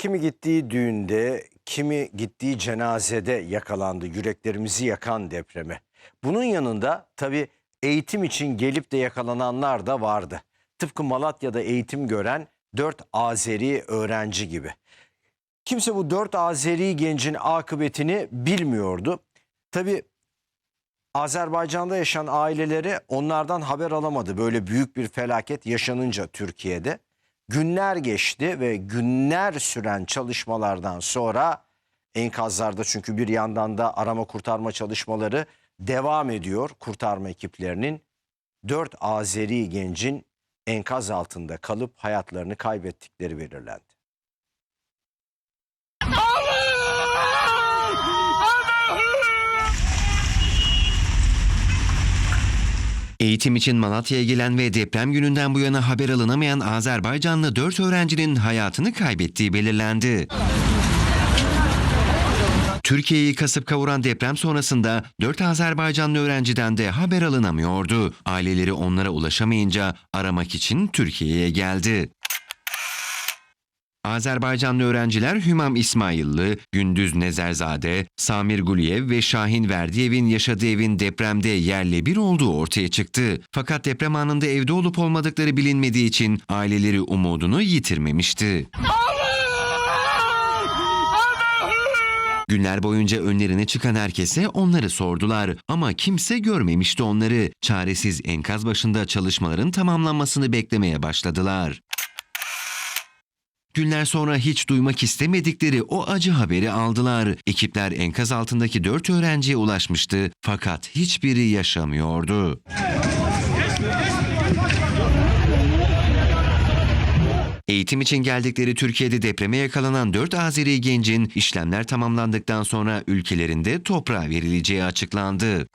Kimi gittiği düğünde, kimi gittiği cenazede yakalandı yüreklerimizi yakan depreme. Bunun yanında tabii eğitim için gelip de yakalananlar da vardı. Tıpkı Malatya'da eğitim gören dört Azeri öğrenci gibi. Kimse bu dört Azeri gencin akıbetini bilmiyordu. Tabii Azerbaycan'da yaşayan aileleri onlardan haber alamadı. Böyle büyük bir felaket yaşanınca Türkiye'de. Günler geçti ve günler süren çalışmalardan sonra enkazlarda çünkü bir yandan da arama kurtarma çalışmaları devam ediyor kurtarma ekiplerinin. Dört Azeri gencin enkaz altında kalıp hayatlarını kaybettikleri belirlendi. Eğitim için Malatya'ya gelen ve deprem gününden bu yana haber alınamayan Azerbaycanlı 4 öğrencinin hayatını kaybettiği belirlendi. Türkiye'yi kasıp kavuran deprem sonrasında 4 Azerbaycanlı öğrenciden de haber alınamıyordu. Aileleri onlara ulaşamayınca aramak için Türkiye'ye geldi. Azerbaycanlı öğrenciler Hümam İsmaillı, Gündüz Nezerzade, Samir Guliyev ve Şahin Verdiyev'in yaşadığı evin depremde yerle bir olduğu ortaya çıktı. Fakat deprem anında evde olup olmadıkları bilinmediği için aileleri umudunu yitirmemişti. Günler boyunca önlerine çıkan herkese onları sordular ama kimse görmemişti onları. Çaresiz enkaz başında çalışmaların tamamlanmasını beklemeye başladılar. Günler sonra hiç duymak istemedikleri o acı haberi aldılar. Ekipler enkaz altındaki dört öğrenciye ulaşmıştı fakat hiçbiri yaşamıyordu. Eğitim için geldikleri Türkiye'de depreme yakalanan 4 Azeri gencin işlemler tamamlandıktan sonra ülkelerinde toprağa verileceği açıklandı.